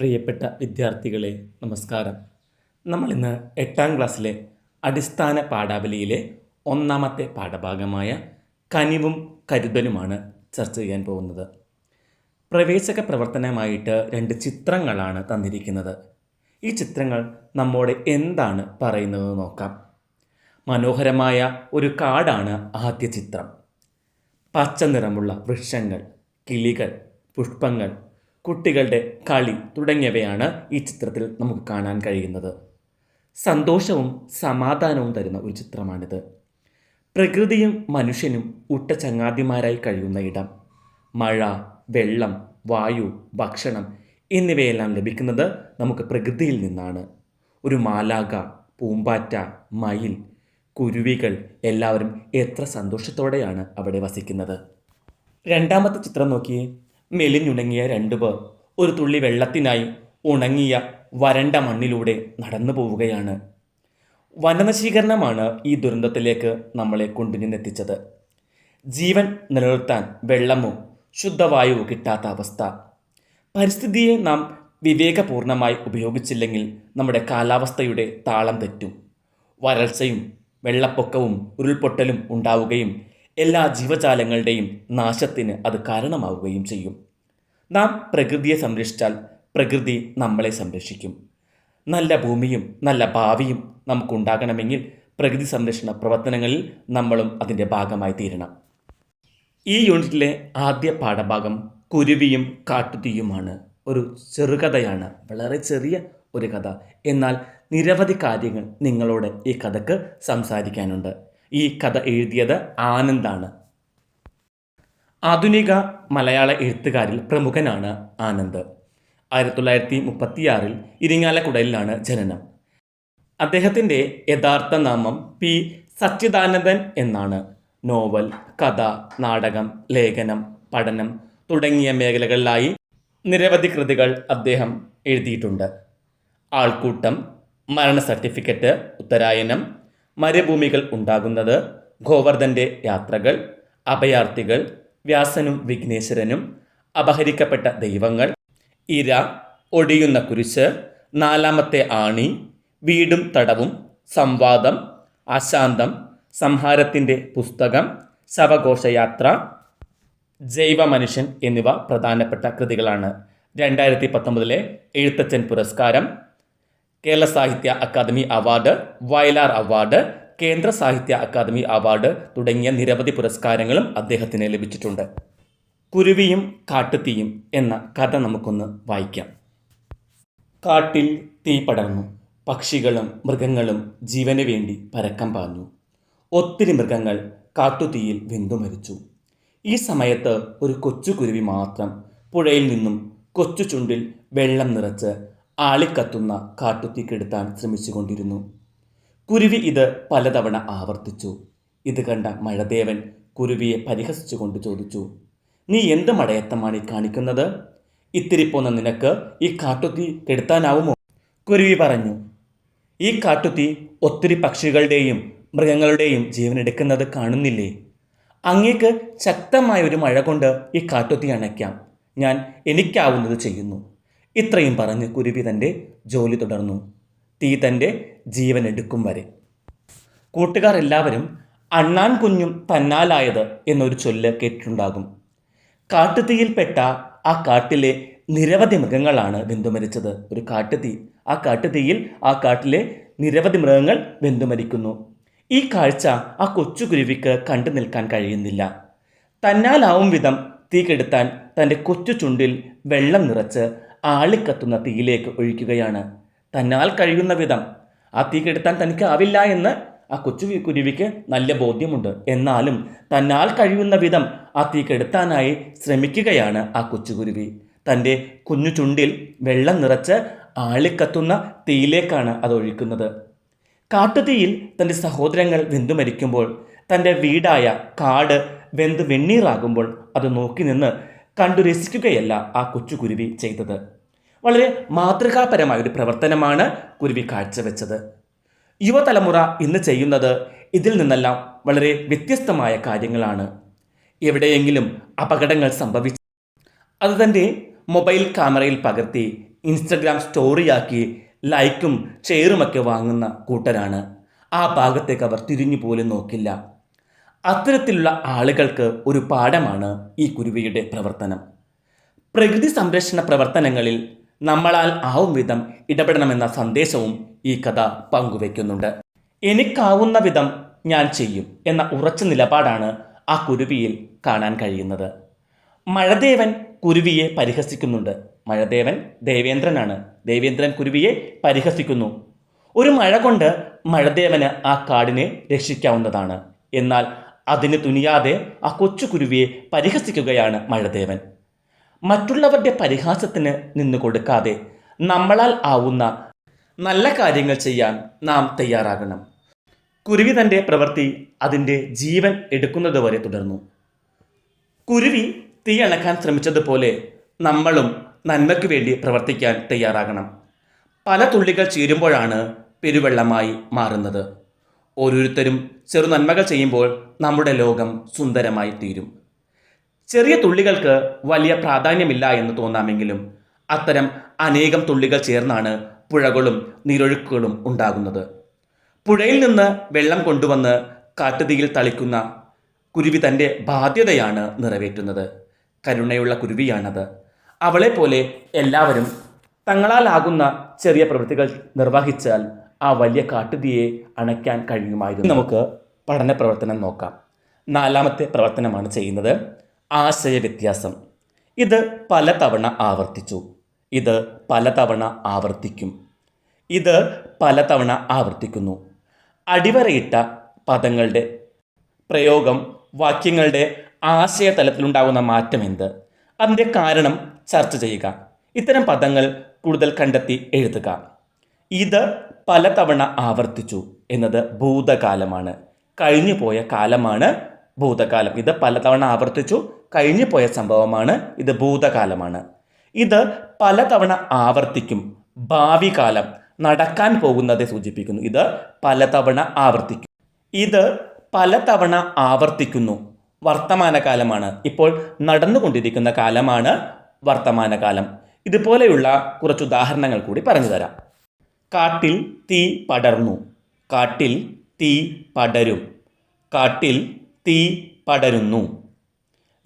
പ്രിയപ്പെട്ട വിദ്യാർത്ഥികളെ നമസ്കാരം. നമ്മളിന്ന് എട്ടാം ക്ലാസ്സിലെ അടിസ്ഥാന പാഠാവലിയിലെ ഒന്നാമത്തെ പാഠഭാഗമായ കനിവും കരുതലുമാണ് ചർച്ച ചെയ്യാൻ പോകുന്നത്. പ്രവേശക പ്രവർത്തനമായിട്ട് രണ്ട് ചിത്രങ്ങളാണ് തന്നിരിക്കുന്നത്. ഈ ചിത്രങ്ങൾ നമ്മോട് എന്താണ് പറയുന്നത് നോക്കാം. മനോഹരമായ ഒരു കാടാണ് ആദ്യ ചിത്രം. പച്ച നിറമുള്ള വൃക്ഷങ്ങൾ കിളികൾ പുഷ്പങ്ങൾ കുട്ടികളുടെ കളി തുടങ്ങിയവയാണ് ഈ ചിത്രത്തിൽ നമുക്ക് കാണാൻ കഴിയുന്നത്. സന്തോഷവും സമാധാനവും തരുന്ന ഒരു ചിത്രമാണിത്. പ്രകൃതിയും മനുഷ്യനും ഉട്ട ചങ്ങാതിമാരായി കഴിയുന്ന ഇടം. മഴ വെള്ളം വായു ഭക്ഷണം എന്നിവയെല്ലാം ലഭിക്കുന്നത് നമുക്ക് പ്രകൃതിയിൽ നിന്നാണ്. ഒരു മാലാക പൂമ്പാറ്റ മയിൽ കുരുവികൾ എല്ലാവരും എത്ര സന്തോഷത്തോടെയാണ് അവിടെ വസിക്കുന്നത്. രണ്ടാമത്തെ ചിത്രം നോക്കിയേ. മെലിഞ്ഞുണങ്ങിയ രണ്ടു പേർ ഒരു തുള്ളി വെള്ളത്തിനായി ഉണങ്ങിയ വരണ്ട മണ്ണിലൂടെ നടന്നു പോവുകയാണ്. വനനശീകരണമാണ് ഈ ദുരന്തത്തിലേക്ക് നമ്മളെ കൊണ്ടുചെന്നെത്തിച്ചത് ജീവൻ നിലനിർത്താൻ വെള്ളമോ ശുദ്ധവായുവോ കിട്ടാത്ത അവസ്ഥ. പരിസ്ഥിതിയെ നാം വിവേകപൂർണമായി ഉപയോഗിച്ചില്ലെങ്കിൽ നമ്മുടെ കാലാവസ്ഥയുടെ താളം തെറ്റും. വരൾച്ചയും വെള്ളപ്പൊക്കവും ഉരുൾപൊട്ടലും ഉണ്ടാവുകയും എല്ലാ ജീവജാലങ്ങളുടെയും നാശത്തിന് അത് കാരണമാവുകയും ചെയ്യും. നാം പ്രകൃതിയെ സംരക്ഷിച്ചാൽ പ്രകൃതി നമ്മളെ സംരക്ഷിക്കും. നല്ല ഭൂമിയും നല്ല ഭാവിയും നമുക്കുണ്ടാകണമെങ്കിൽ പ്രകൃതി സംരക്ഷണ പ്രവർത്തനങ്ങളിൽ നമ്മളും അതിന്റെ ഭാഗമായി തീരണം. ഈ യൂണിറ്റിലെ ആദ്യ പാഠഭാഗം കുരുവിയും കാട്ടുതീയുമാണ്. ഒരു ചെറുകഥയാണ് വളരെ ചെറിയ ഒരു കഥ. എന്നാൽ നിരവധി കാര്യങ്ങൾ നിങ്ങളോട് ഈ കഥക്ക് സംസാരിക്കാനുണ്ട്. ഈ കഥ എഴുതിയത് ആനന്ദാണ്. ആധുനിക മലയാള എഴുത്തുകാരിൽ പ്രമുഖനാണ് ആനന്ദ്. ആയിരത്തി തൊള്ളായിരത്തി മുപ്പത്തിയാറിൽ ഇരിങ്ങാലക്കുടയിലാണ് ജനനം. അദ്ദേഹത്തിന്റെ യഥാർത്ഥ നാമം പി സച്ചിദാനന്ദൻ എന്നാണ്. നോവൽ കഥ നാടകം ലേഖനം പഠനം തുടങ്ങിയ മേഖലകളിലായി നിരവധി കൃതികൾ അദ്ദേഹം എഴുതിയിട്ടുണ്ട്. ആൾക്കൂട്ടം മരണ സർട്ടിഫിക്കറ്റ് ഉത്തരായനം മരുഭൂമികൾ ഉണ്ടാകുന്നത് ഗോവർദ്ധന്റെ യാത്രകൾ അഭയാർത്ഥികൾ വ്യാസനും വിഘ്നേശ്വരനും അപഹരിക്കപ്പെട്ട ദൈവങ്ങൾ ഇര ഒടിയുന്ന കുരിശ് നാലാമത്തെ ആണി വീടും തടവും സംവാദം അശാന്തം സംഹാരത്തിന്റെ പുസ്തകം ശവഘോഷയാത്ര ജൈവ മനുഷ്യൻ എന്നിവ പ്രധാനപ്പെട്ട കൃതികളാണ്. രണ്ടായിരത്തി പത്തൊമ്പതിലെ എഴുത്തച്ഛൻ പുരസ്കാരം കേരള സാഹിത്യ അക്കാദമി അവാർഡ് വയലാർ അവാർഡ് കേന്ദ്ര സാഹിത്യ അക്കാദമി അവാർഡ് തുടങ്ങിയ നിരവധി പുരസ്കാരങ്ങളും അദ്ദേഹത്തിന് ലഭിച്ചിട്ടുണ്ട്. കുരുവിയും കാട്ടുതീയും എന്ന കഥ നമുക്കൊന്ന് വായിക്കാം. കാട്ടിൽ തീ പടർന്നു. പക്ഷികളും മൃഗങ്ങളും ജീവന് വേണ്ടി പരക്കം പാഞ്ഞു. ഒത്തിരി മൃഗങ്ങൾ കാട്ടുതീയിൽ വെന്തു മരിച്ചു. ഈ സമയത്ത് ഒരു കൊച്ചു കുരുവി മാത്രം പുഴയിൽ നിന്നും കൊച്ചു ചുണ്ടിൽ വെള്ളം നിറച്ച് ആളിക്കത്തുന്ന കാട്ടുത്തി കെടുത്താൻ ശ്രമിച്ചുകൊണ്ടിരുന്നു. കുരുവി ഇത് പലതവണ ആവർത്തിച്ചു. ഇത് കണ്ട മഴദേവൻ കുരുവിയെ പരിഹസിച്ചുകൊണ്ട് ചോദിച്ചു നീ എന്ത് മടയത്തമാണ് ഈ കാണിക്കുന്നത്? ഇത്തിരി പോന്ന നിനക്ക് ഈ കാട്ടുത്തി കെടുത്താനാവുമോ? കുരുവി പറഞ്ഞു ഈ കാട്ടുത്തി ഒത്തിരി പക്ഷികളുടെയും മൃഗങ്ങളുടെയും ജീവൻ എടുക്കുന്നത് കാണുന്നില്ലേ? അങ്ങേക്ക് ശക്തമായ ഒരു മഴ കൊണ്ട് ഈ കാട്ടുത്തി അണയ്ക്കാം. ഞാൻ എനിക്കാവുന്നത് ചെയ്യുന്നു. ഇത്രയും പറഞ്ഞ് കുരുവി തന്റെ ജോലി തുടർന്നു. തീ തന്റെ ജീവൻ എടുക്കും വരെ. കൂട്ടുകാർ എല്ലാവരും അണ്ണാൻ കുഞ്ഞും തന്നാലായത് എന്നൊരു ചൊല്ല് കേട്ടിട്ടുണ്ടാകും. കാട്ടുതീയിൽപ്പെട്ട ആ കാട്ടിലെ നിരവധി മൃഗങ്ങളാണ് വെന്തുമരിച്ചത് ഒരു കാട്ടുതീ. ആ കാട്ടുതീയിൽ ആ കാട്ടിലെ നിരവധി മൃഗങ്ങൾ വെന്തുമരിക്കുന്നു ഈ കാഴ്ച ആ കൊച്ചു കുരുവിക്ക് കണ്ടു നിൽക്കാൻ കഴിയുന്നില്ല. തന്നാലാവും വിധം തീ കെടുത്താൻ തന്റെ കൊച്ചു ചുണ്ടിൽ വെള്ളം നിറച്ച് ആളിക്കത്തുന്ന തീയിലേക്ക് ഒഴിക്കുകയാണ്. തന്നാൽ കഴിയുന്ന വിധം. ആ തീ കെടുത്താൻ തനിക്ക് ആവില്ല എന്ന് ആ കൊച്ചു കുരുവിക്ക് നല്ല ബോധ്യമുണ്ട്. എന്നാലും തന്നാൽ കഴിയുന്ന വിധം ആ തീ കെടുത്താനായി ശ്രമിക്കുകയാണ് ആ കൊച്ചു കുരുവി. തന്റെ കുഞ്ഞു ചുണ്ടിൽ വെള്ളം നിറച്ച് ആളിക്കത്തുന്ന തീയിലേക്കാണ് അത് ഒഴിക്കുന്നത്. കാട്ടുതീയിൽ തന്റെ സഹോദരങ്ങൾ വെന്തു മരിക്കുമ്പോൾ തന്റെ വീടായ കാട് വെന്ത് വെണ്ണീറാകുമ്പോൾ അത് നോക്കി നിന്ന് കണ്ടു രസിക്കുകയല്ല ആ കൊച്ചു കുരുവി ചെയ്തത്. വളരെ മാതൃകാപരമായ ഒരു പ്രവർത്തനമാണ് കുരുവി കാഴ്ചവെച്ചത്. യുവതലമുറ ഇന്ന് ചെയ്യുന്നത് ഇതിൽ നിന്നെല്ലാം വളരെ വ്യത്യസ്തമായ കാര്യങ്ങളാണ്. എവിടെയെങ്കിലും അപകടങ്ങൾ സംഭവിച്ചു അത് തന്റെ മൊബൈൽ ക്യാമറയിൽ പകർത്തി ഇൻസ്റ്റഗ്രാം സ്റ്റോറിയാക്കി ലൈക്കും ഷെയറുമൊക്കെ വാങ്ങുന്ന കൂട്ടരാണ്. ആ ഭാഗത്തേക്ക് അവർ തിരിഞ്ഞു പോലും നോക്കില്ല. അത്തരത്തിലുള്ള ആളുകൾക്ക് ഒരു പാഠമാണ് ഈ കുരുവിയുടെ പ്രവർത്തനം. പ്രകൃതി സംരക്ഷണ പ്രവർത്തനങ്ങളിൽ നമ്മളാൽ ആവും വിധം ഇടപെടണമെന്ന സന്ദേശവും ഈ കഥ പങ്കുവയ്ക്കുന്നുണ്ട് എനിക്കാവുന്ന വിധം ഞാൻ ചെയ്യും എന്ന ഉറച്ച നിലപാടാണ് ആ കുരുവിയിൽ കാണാൻ കഴിയുന്നത്. മഴദേവൻ കുരുവിയെ പരിഹസിക്കുന്നുണ്ട്. മഴദേവൻ ദേവേന്ദ്രനാണ്. ദേവേന്ദ്രൻ കുരുവിയെ പരിഹസിക്കുന്നു. ഒരു മഴ കൊണ്ട് മഴദേവന് ആ കാടിനെ രക്ഷിക്കാവുന്നതാണ്. എന്നാൽ അതിന് തുനിയാതെ ആ കൊച്ചു കുരുവിയെ പരിഹസിക്കുകയാണ് മഴദേവൻ. മറ്റുള്ളവരുടെ പരിഹാസത്തിന് നിന്ന് കൊടുക്കാതെ നമ്മളാൽ ആവുന്ന നല്ല കാര്യങ്ങൾ ചെയ്യാൻ നാം തയ്യാറാകണം. കുരുവി തന്റെ പ്രവൃത്തി അതിന്റെ ജീവൻ എടുക്കുന്നതുവരെ തുടർന്നു. കുരുവി തീ അണക്കാൻ ശ്രമിച്ചതുപോലെ നമ്മളും നന്മയ്ക്ക് വേണ്ടി പ്രവർത്തിക്കാൻ തയ്യാറാകണം. പല തുള്ളികൾ ചേരുമ്പോഴാണ് പെരുവെള്ളമായി മാറുന്നത്. ഓരോരുത്തരും ചെറു നന്മകൾ ചെയ്യുമ്പോൾ നമ്മുടെ ലോകം സുന്ദരമായി തീരും ചെറിയ തുള്ളികൾക്ക് വലിയ പ്രാധാന്യമില്ല എന്ന് തോന്നാമെങ്കിലും അത്തരം അനേകം തുള്ളികൾ ചേർന്നാണ് പുഴകളും നീരൊഴുക്കുകളും ഉണ്ടാകുന്നത്. പുഴയിൽ നിന്ന് വെള്ളം കൊണ്ടുവന്ന് കാട്ടുതീയിൽ തളിക്കുന്ന കുരുവി തന്റെ ബാധ്യതയാണ് നിറവേറ്റുന്നത്. കരുണയുള്ള കുരുവിയാണത്. അവളെ പോലെ എല്ലാവരും തങ്ങളാലാകുന്ന ചെറിയ പ്രവൃത്തികൾ നിർവഹിച്ചാൽ ആ വലിയ കാട്ടുതീയെ അണയ്ക്കാൻ കഴിയുമായിരുന്നു. നമുക്ക് പഠന പ്രവർത്തനം നോക്കാം. നാലാമത്തെ പ്രവർത്തനമാണ് ചെയ്യുന്നത്. ആശയവ്യത്യാസം. ഇത് പലതവണ ആവർത്തിച്ചു. ഇത് പലതവണ ആവർത്തിക്കും. ഇത് പലതവണ ആവർത്തിക്കുന്നു. അടിവരയിട്ട പദങ്ങളുടെ പ്രയോഗം വാക്യങ്ങളുടെ ആശയതലത്തിലുണ്ടാകുന്ന മാറ്റം എന്ത്? അതിന്റെ കാരണം ചർച്ച ചെയ്യുക. ഇത്തരം പദങ്ങൾ കൂടുതൽ കണ്ടെത്തി എഴുതുക. ഇത് പലതവണ ആവർത്തിച്ചു എന്നത് ഭൂതകാലമാണ്. കഴിഞ്ഞു പോയ കാലമാണ് ഭൂതകാലം. ഇത് പലതവണ ആവർത്തിച്ചു കഴിഞ്ഞു പോയ സംഭവമാണ് ഇത് ഭൂതകാലമാണ്. ഇത് പലതവണ ആവർത്തിക്കും. ഭാവി കാലം നടക്കാൻ പോകുന്നതെ സൂചിപ്പിക്കുന്നു. ഇത് പലതവണ ആവർത്തിക്കും. ഇത് പലതവണ ആവർത്തിക്കുന്നു. വർത്തമാനകാലമാണ്. ഇപ്പോൾ നടന്നുകൊണ്ടിരിക്കുന്ന കാലമാണ് വർത്തമാനകാലം. ഇതുപോലെയുള്ള കുറച്ച് ഉദാഹരണങ്ങൾ കൂടി പറഞ്ഞു തരാം കാട്ടിൽ തീ പടർന്നു. കാട്ടിൽ തീ പടരും. കാട്ടിൽ തീ പടരുന്നു.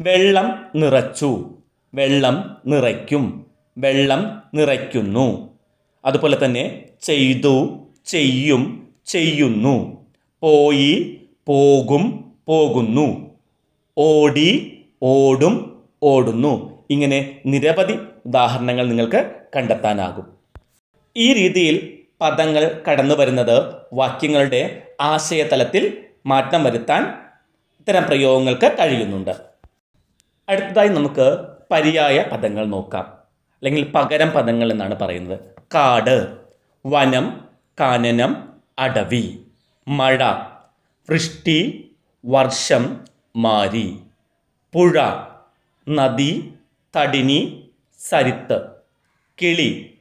വെള്ളം നിറച്ചു. വെള്ളം നിറയ്ക്കും. വെള്ളം നിറയ്ക്കുന്നു. അതുപോലെ തന്നെ ചെയ്തു ചെയ്യും ചെയ്യുന്നു. പോയി പോകും പോകുന്നു. ഓടി ഓടും ഓടുന്നു. ഇങ്ങനെ നിരവധി ഉദാഹരണങ്ങൾ നിങ്ങൾക്ക് കണ്ടെത്താനാകും. ഈ രീതിയിൽ പദങ്ങൾ കടന്നു വരുന്നത് വാക്യങ്ങളുടെ ആശയതലത്തിൽ മാറ്റം വരുത്താൻ ഇത്തരം പ്രയോഗങ്ങൾക്ക് കഴിയുന്നുണ്ട്. അടുത്തതായി നമുക്ക് പര്യായ പദങ്ങൾ നോക്കാം. അല്ലെങ്കിൽ പകരം പദങ്ങൾ എന്നാണ് പറയുന്നത്. കാട് വനം കാനനം അടവി മഴ വൃഷ്ടി വർഷം മാരി പുഴ നദി തടിനി സരിത്ത് കിളി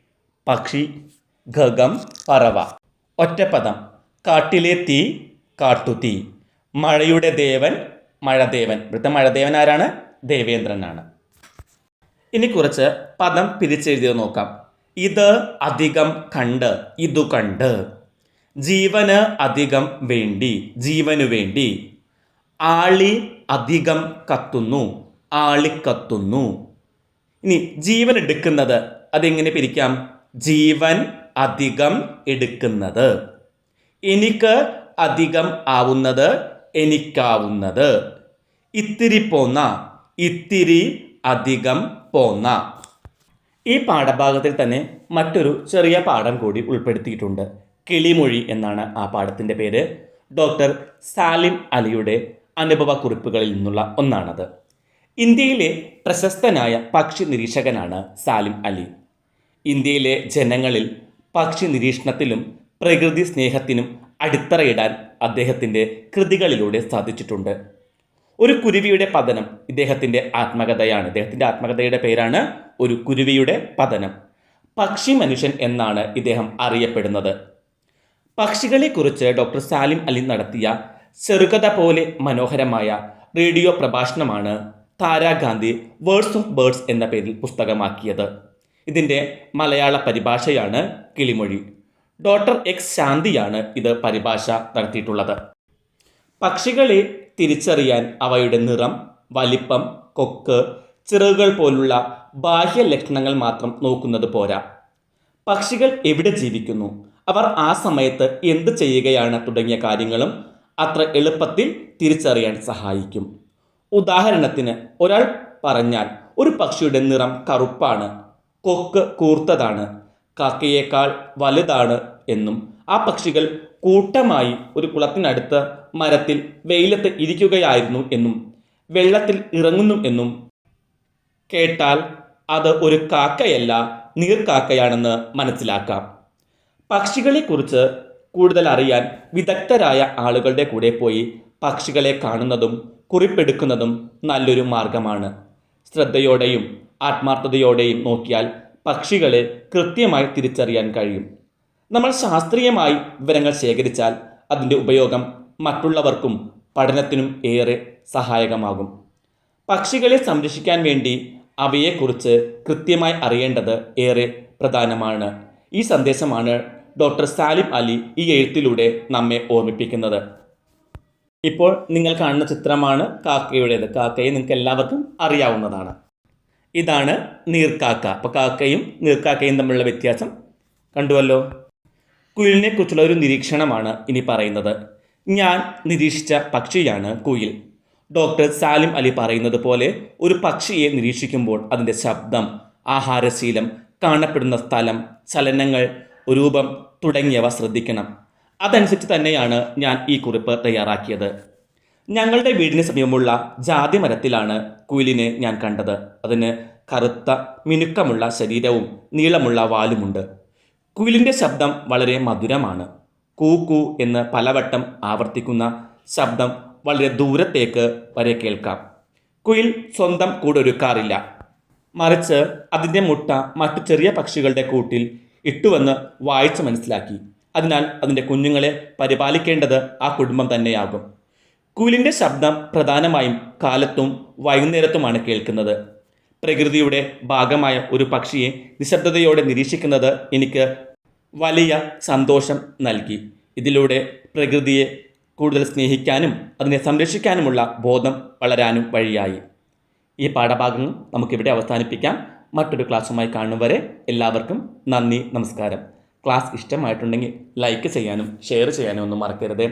പക്ഷി ഖഗം പറവ. ഒറ്റപ്പദം കാട്ടിലെ തീ കാട്ടുതീ. മഴയുടെ ദേവൻ മഴദേവൻ. ഇവിടുത്തെ മഴദേവൻ ആരാണ്? ദേവേന്ദ്രനാണ്. ഇനി കുറച്ച് പദം പിരിച്ചെഴുതിയത് നോക്കാം. ഇത് അധികം കണ്ട് ഇതു കണ്ട്. ജീവന് അധികം വേണ്ടി ജീവനു വേണ്ടി. ആളി അധികം കത്തുന്നു ആളിക്കത്തുന്നു ഇനി ജീവൻ എടുക്കുന്നത് അതെങ്ങനെ പിരിക്കാം? ജീവൻ അധികം എടുക്കുന്നത്. എനിക്ക് അധികം ആവുന്നത് എനിക്കാവുന്നത്. ഇത്തിരി പോന്ന ഇത്തിരി അധികം പോന്ന. ഈ പാഠഭാഗത്തിൽ തന്നെ മറ്റൊരു ചെറിയ പാഠം കൂടി ഉൾപ്പെടുത്തിയിട്ടുണ്ട്. കിളിമൊഴി എന്നാണ് ആ പാഠത്തിന്റെ പേര്. ഡോക്ടർ സാലിം അലിയുടെ അനുഭവക്കുറിപ്പുകളിൽ നിന്നുള്ള ഒന്നാണത്. ഇന്ത്യയിലെ പ്രശസ്തനായ പക്ഷി നിരീക്ഷകനാണ് സാലിം അലി. ഇന്ത്യയിലെ ജനങ്ങളിൽ പക്ഷി നിരീക്ഷണത്തിലും പ്രകൃതി സ്നേഹത്തിനും അടിത്തറയിടാൻ അദ്ദേഹത്തിന്റെ കൃതികളിലൂടെ സാധിച്ചിട്ടുണ്ട്. ഒരു കുരുവിയുടെ പതനം ഇദ്ദേഹത്തിന്റെ ആത്മകഥയാണ്. ഇദ്ദേഹത്തിന്റെ ആത്മകഥയുടെ പേരാണ് ഒരു കുരുവിയുടെ പതനം. പക്ഷി മനുഷ്യൻ എന്നാണ് ഇദ്ദേഹം അറിയപ്പെടുന്നത്. പക്ഷികളെക്കുറിച്ച് ഡോക്ടർ സാലിം അലി നടത്തിയ ചെറുകഥ പോലെ മനോഹരമായ റേഡിയോ പ്രഭാഷണമാണ് താരാഗാന്ധി വേർഡ്സ് ഓഫ് ബേർഡ്സ് എന്ന പേരിൽ പുസ്തകമാക്കിയത്. ഇതിന്റെ മലയാള പരിഭാഷയാണ് കിളിമൊഴി. ഡോക്ടർ എക്സ് ശാന്തിയാണ് ഇത് പരിഭാഷ നടത്തിയിട്ടുള്ളത്. പക്ഷികളെ തിരിച്ചറിയാൻ അവയുടെ നിറം വലിപ്പം കൊക്ക് ചിറകുകൾ പോലുള്ള ബാഹ്യ ലക്ഷണങ്ങൾ മാത്രം നോക്കുന്നത് പോരാ. പക്ഷികൾ എവിടെ ജീവിക്കുന്നു? അവർ ആ സമയത്ത് എന്ത് ചെയ്യുകയാണ് തുടങ്ങിയ കാര്യങ്ങളും അത്ര എളുപ്പത്തിൽ തിരിച്ചറിയാൻ സഹായിക്കും. ഉദാഹരണത്തിന് ഒരാൾ പറഞ്ഞാൽ ഒരു പക്ഷിയുടെ നിറം കറുപ്പാണ് കൊക്ക് കൂർത്തതാണ് കാക്കയേക്കാൾ വലുതാണ് എന്നും ആ പക്ഷികൾ കൂട്ടമായി ഒരു കുളത്തിനടുത്ത് മരത്തിൽ വെയിലത്ത് ഇരിക്കുകയായിരുന്നു എന്നും വെള്ളത്തിൽ ഇറങ്ങുന്നു എന്നും കേട്ടാൽ അത് ഒരു കാക്കയല്ല നീർക്കാക്കയാണെന്ന് മനസ്സിലാക്കാം. പക്ഷികളെക്കുറിച്ച് കൂടുതൽ അറിയാൻ വിദഗ്ധരായ ആളുകളുടെ കൂടെ പോയി പക്ഷികളെ കാണുന്നതും കുറിപ്പെടുക്കുന്നതും നല്ലൊരു മാർഗമാണ്. ശ്രദ്ധയോടെയും ആത്മാർത്ഥതയോടെയും നോക്കിയാൽ പക്ഷികളെ കൃത്യമായി തിരിച്ചറിയാൻ കഴിയും. നമ്മൾ ശാസ്ത്രീയമായി വിവരങ്ങൾ ശേഖരിച്ചാൽ അതിന്റെ ഉപയോഗം മറ്റുള്ളവർക്കും പഠനത്തിനും ഏറെ സഹായകമാകും. പക്ഷികളെ സംരക്ഷിക്കാൻ വേണ്ടി അവയെക്കുറിച്ച് കൃത്യമായി അറിയേണ്ടത് ഏറെ പ്രധാനമാണ്. ഈ സന്ദേശമാണ് ഡോക്ടർ സാലിം അലി ഈ എഴുത്തിലൂടെ നമ്മെ ഓർമ്മിപ്പിക്കുന്നത്. ഇപ്പോൾ നിങ്ങൾ കാണുന്ന ചിത്രമാണ് കാക്കയുടേത്. കാക്കയെ നിങ്ങൾക്ക് എല്ലാവർക്കും അറിയാവുന്നതാണ്. ഇതാണ് നീർക്കാക്ക. അപ്പോൾ കാക്കയും നീർക്കാക്കയും തമ്മിലുള്ള വ്യത്യാസം കണ്ടുവല്ലോ. കുയിലിനെ കുറിച്ചുള്ള ഒരു നിരീക്ഷണമാണ് ഇനി പറയുന്നത്. ഞാൻ നിരീക്ഷിച്ച പക്ഷിയാണ് കുയിൽ. ഡോക്ടർ സാലിം അലി പറയുന്നത് പോലെ ഒരു പക്ഷിയെ നിരീക്ഷിക്കുമ്പോൾ അതിന്റെ ശബ്ദം ആഹാരശീലം കാണപ്പെടുന്ന സ്ഥലം ചലനങ്ങൾ രൂപം തുടങ്ങിയവ ശ്രദ്ധിക്കണം. അതനുസരിച്ച് തന്നെയാണ് ഞാൻ ഈ കുറിപ്പ് തയ്യാറാക്കിയത്. ഞങ്ങളുടെ വീടിന് സമീപമുള്ള ജാതി മരത്തിലാണ് കുയിലിനെ ഞാൻ കണ്ടത്. അതിന് കറുത്ത മിനുക്കമുള്ള ശരീരവും നീളമുള്ള വാലുമുണ്ട്. കുയിലിന്റെ ശബ്ദം വളരെ മധുരമാണ്. കൂ കൂ എന്ന് പലവട്ടം ആവർത്തിക്കുന്ന ശബ്ദം വളരെ ദൂരത്തേക്ക് വരെ കേൾക്കാം. കുയിൽ സ്വന്തം കൂടൊരുക്കാറില്ല. മറിച്ച് അതിന്റെ മുട്ട മറ്റു ചെറിയ പക്ഷികളുടെ കൂട്ടിൽ ഇട്ടുവെന്ന് വായിച്ച് മനസ്സിലാക്കി. അതിനാൽ അതിന്റെ കുഞ്ഞുങ്ങളെ പരിപാലിക്കേണ്ടത് ആ കുടുംബം തന്നെയാകും. കുയിലിന്റെ ശബ്ദം പ്രധാനമായും കാലത്തും വൈകുന്നേരത്തുമാണ് കേൾക്കുന്നത്. പ്രകൃതിയുടെ ഭാഗമായ ഒരു പക്ഷിയെ നിശബ്ദതയോടെ നിരീക്ഷിക്കുന്നത് എനിക്ക് വലിയ സന്തോഷം നൽകി. ഇതിലൂടെ പ്രകൃതിയെ കൂടുതൽ സ്നേഹിക്കാനും അതിനെ സംരക്ഷിക്കാനുമുള്ള ബോധം വളരാനും വഴിയായി. ഈ പാഠഭാഗങ്ങൾ നമുക്കിവിടെ അവസാനിപ്പിക്കാം. മറ്റൊരു ക്ലാസ്സുമായി കാണും വരെ എല്ലാവർക്കും നന്ദി നമസ്കാരം. ക്ലാസ് ഇഷ്ടമായിട്ടുണ്ടെങ്കിൽ ലൈക്ക് ചെയ്യാനും ഷെയർ ചെയ്യാനും ഒന്നും മറക്കരുത്.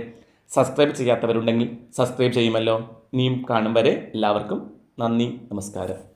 സബ്സ്ക്രൈബ് ചെയ്യാത്തവരുണ്ടെങ്കിൽ സബ്സ്ക്രൈബ് ചെയ്യുമല്ലോ. ഇനിയും കാണും വരെ എല്ലാവർക്കും നന്ദി നമസ്കാരം.